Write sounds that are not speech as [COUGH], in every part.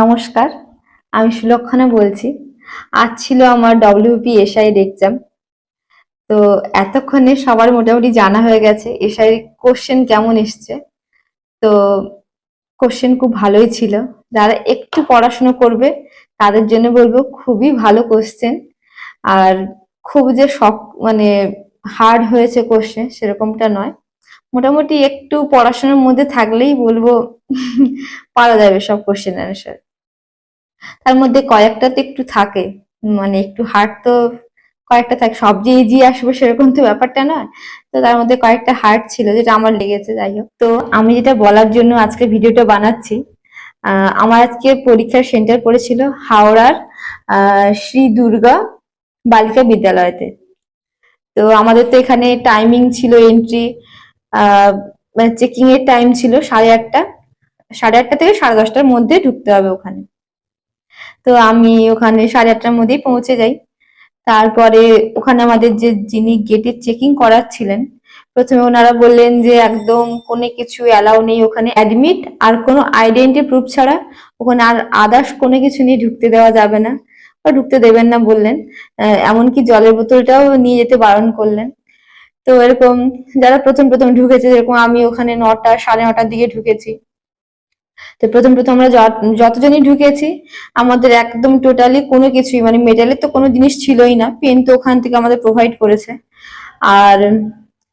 নমস্কার, আমি সুলক্ষণা বলছি। আজ ছিল আমার ডব্লিউপি এসআই এক্সাম তো এতক্ষণে সবার মোটামুটি জানা হয়ে গেছে এসআই কোশ্চেন কেমন এসছে? তো কোশ্চেন খুব ভালোই ছিল। যারা একটু পড়াশুনো করবে, তাদের জন্য বলব খুবই ভালো কোশ্চেন আর খুব যে শখ মানে হার্ড হয়েছে কোশ্চেন সেরকমটা নয়। মোটামুটি একটু পড়াশোনার মধ্যে থাকলেই বলব পারা যাবে সব কোশ্চেন অ্যান্সার তার মধ্যে কয়েকটা তো একটু থাকে মানে একটু হার্ড তো কয়েকটা থাকে, সব যে ইজি আসবে সেরকম তো ব্যাপারটা নয়। তো তার মধ্যে কয়েকটা হার্ড ছিল যেটা আমার লেগেছে, যাই হোক। তো আমি যেটা বলার জন্য আজকে ভিডিওটা বানাচ্ছি আমার আজকে পরীক্ষার সেন্টার পড়েছিল হাওড়ার শ্রী দুর্গা বালিকা বিদ্যালয়তে। তো আমাদের তো এখানে টাইমিং ছিল এন্ট্রি মানে চেকিং এর টাইম ছিল সাড়ে আটটা। সাড়ে আটটা থেকে সাড়ে দশটার মধ্যে ঢুকতে হবে ওখানে। তো আমি ওখানে সাড়ে আটটার মধ্যেই পৌঁছে যাই। তারপরে ওখানে আমাদের যে যিনি গেটে চেকিং করাচ্ছিলেন, প্রথমে ওনারা বললেন যে একদম কোনো কিছু অ্যালাউ নেই ওখানে। অ্যাডমিট আর কোনো আইডেন্টি প্রুফ ছাড়া ওখানে আর আদার্স কোনো কিছু নিয়ে ঢুকতে দেওয়া যাবে না বা ঢুকতে দেবেন না বললেন। এমনকি জলের বোতলটাও নিয়ে যেতে বারণ করলেন। তো এরকম যারা প্রথম প্রথম ঢুকেছে, যেরকম আমি ওখানে নটা, সাড়ে নটার দিকে ঢুকেছি। তো প্রথম প্রথম আমরা যত- যতজনই ঢুকেছি, আমাদের একদম টোটালি কোনো কিছুই মানে মেডেলের তো কোনো জিনিস ছিলই না পেন তো ওখান থেকে আমাদের প্রোভাইড করেছে। আর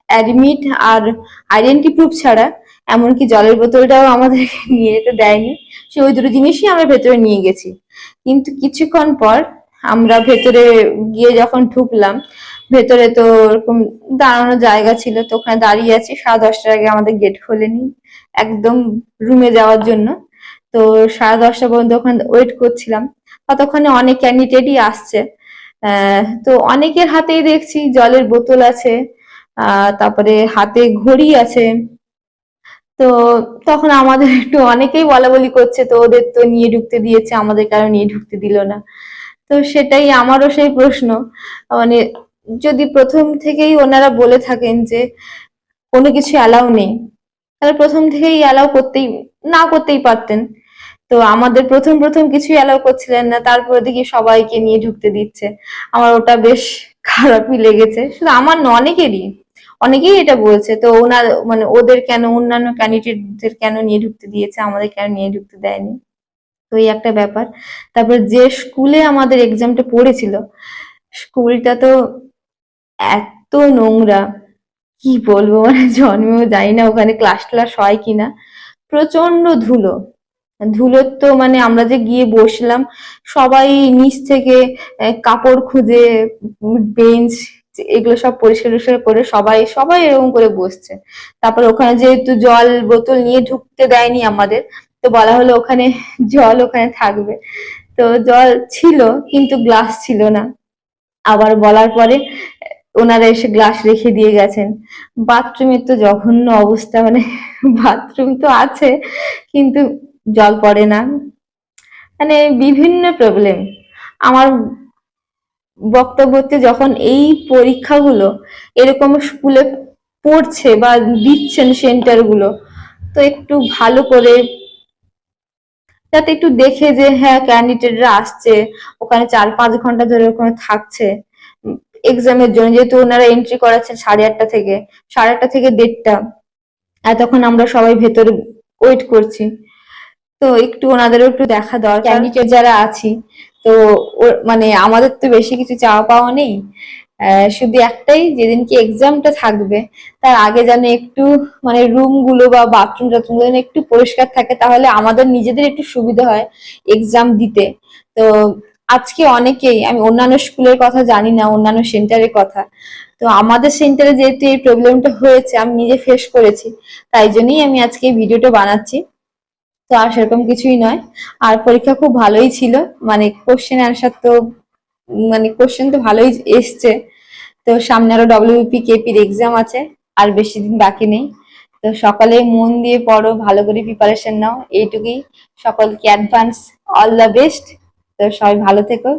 অ্যাডমিট আর আইডেন্টি প্রুফ ছাড়া এমনকি জলের বোতলটাও আমাদের নিয়ে যেতে দেয়নি। সে ওই দুটো জিনিসই আমরা ভেতরে নিয়ে গেছি। কিন্তু কিছুক্ষণ পর আমরা ভেতরে গিয়ে যখন ঢুকলাম, ভেতরে তো ওরকম দাঁড়ানোর জায়গা ছিল তো ওখানে দাঁড়িয়ে আছি, সাড়ে দশটার আগে আমাদের গেট খোলেনি, একদম রুমে যাওয়ার জন্য। তো সাড়ে দশটা পর্যন্ত ওখানে ওয়েট করছিলাম। ততক্ষণে অনেক ক্যান্ডিডেটই আসছে। তো অনেকের হাতেই দেখছি জলের বোতল আছে তারপরে হাতে ঘড়ি আছে। তো তখন আমাদের একটু অনেকেই বলা বলি করছে, তো ওদের তো নিয়ে ঢুকতে দিয়েছে, আমাদের কারও নিয়ে ঢুকতে দিল না। তো সেটাই আমারও সেই প্রশ্ন। মানে যদি প্রথম থেকেই ওনারা বলে থাকেন যে কোনো কিছু অ্যালাউ নেই, তাহলে প্রথম থেকেই অ্যালাউ করতেই, না করতেই পারতেন। তো আমাদের প্রথম প্রথম কিছুই অ্যালাউ করছিলেন না, তারপরে দেখি সবাইকে নিয়ে ঢুকতে দিচ্ছে। আমার ওটা বেশ [LAUGHS] খারাপই লেগেছে। শুধু আমার না, অনেকেরই, অনেকেই এটা বলছে। তো ওনার মানে ওদের কেন, অন্যান্য ক্যান্ডিডেটদের কেন নিয়ে ঢুকতে দিয়েছে? আমাদের কেন নিয়ে ঢুকতে দেয়নি? তো এই একটা ব্যাপার। তারপর যে স্কুলে আমাদের এক্সামটা পড়েছিল, স্কুলটা তো এত নোংরা, কি বলব? মানে জন্মেও জানি না ওখানে ক্লাস ক্লাস হয় কিনা? প্রচণ্ড ধুলো। ধুলোর তো মানে আমরা যে গিয়ে বসলাম, সবাই নিচ থেকে কাপড় খুঁজে, বেঞ্চ, এগুলো সব পরিষ্কার টরিষ্কার করে সবাই সবাই এরকম করে বসছে। তারপর ওখানে যেহেতু জল বোতল নিয়ে ঢুকতে দেয়নি আমাদের তো বলা হলো ওখানে জল ওখানে থাকবে। তো জল ছিল, কিন্তু গ্লাস ছিল না। আবার বলার পরে ওনারা এসে গ্লাস রেখে দিয়ে গেছেন। বাথরুমের তো জঘন্য অবস্থা মানে বাথরুম তো আছে, কিন্তু জল পড়ে না। মানে বিভিন্ন প্রবলেম আমার বক্তব্য হচ্ছে যখন এই পরীক্ষাগুলো এরকম স্কুলে পড়ছে বা দিচ্ছেন সেন্টারগুলো তো একটু ভালো করে যাতে একটু দেখে যে হ্যাঁ ক্যান্ডিডেটরা আসছে ওখানে চার পাঁচ ঘণ্টা ধরে ওখানে থাকছে। এক্সামের জন্য যেহেতু ওনারা এন্ট্রি করাচ্ছেন সাড়ে আটটা থেকে সাড়ে আটটা থেকে দেড়টা। এতক্ষণ আমরা সবাই ভেতরে ওয়েট করছি। তো একটু ওনাদেরও একটু দেখা দরকার। ক্যান্ডিডেট যারা আছি তো মানে আমাদের তো বেশি কিছু চাওয়া পাওয়া নেই। শুধু একটাই যেদিনকে এক্সামটা থাকবে, তার আগে যেন একটু মানে রুমগুলো বা বাথরুম টাথরুম যেন একটু পরিষ্কার থাকে, তাহলে আমাদের নিজেদের একটু সুবিধা হয় এক্সাম দিতে। তো আজকে অনেকেই, আমি অন্যান্য স্কুলের কথা জানি না, অন্যান্য সেন্টারের কথা। তো আমাদের সেন্টারে যেহেতু এই প্রবলেমটা হয়েছে, আমি নিজে ফেস করেছি, তাই জন্যই আমি আজকে এই ভিডিওটা বানাচ্ছি। তো আর সেরকম কিছুই নয়। আর পরীক্ষা খুব ভালোই ছিল মানে কোশ্চেন অ্যান্সার তো মানে কোশ্চেন তো ভালোই এসছে। তো সামনে আরও ডব্লিউপি কেপির এক্সাম আছে, আর বেশি দিন বাকি নেই। তো সকালে মন দিয়ে পড়ো, ভালো করে প্রিপারেশন নাও। এইটুকুই। সকলকে অ্যাডভান্স অল দ্য বেস্ট তো সবাই ভালো থেকো।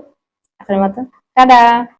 এখন মতো। টাটা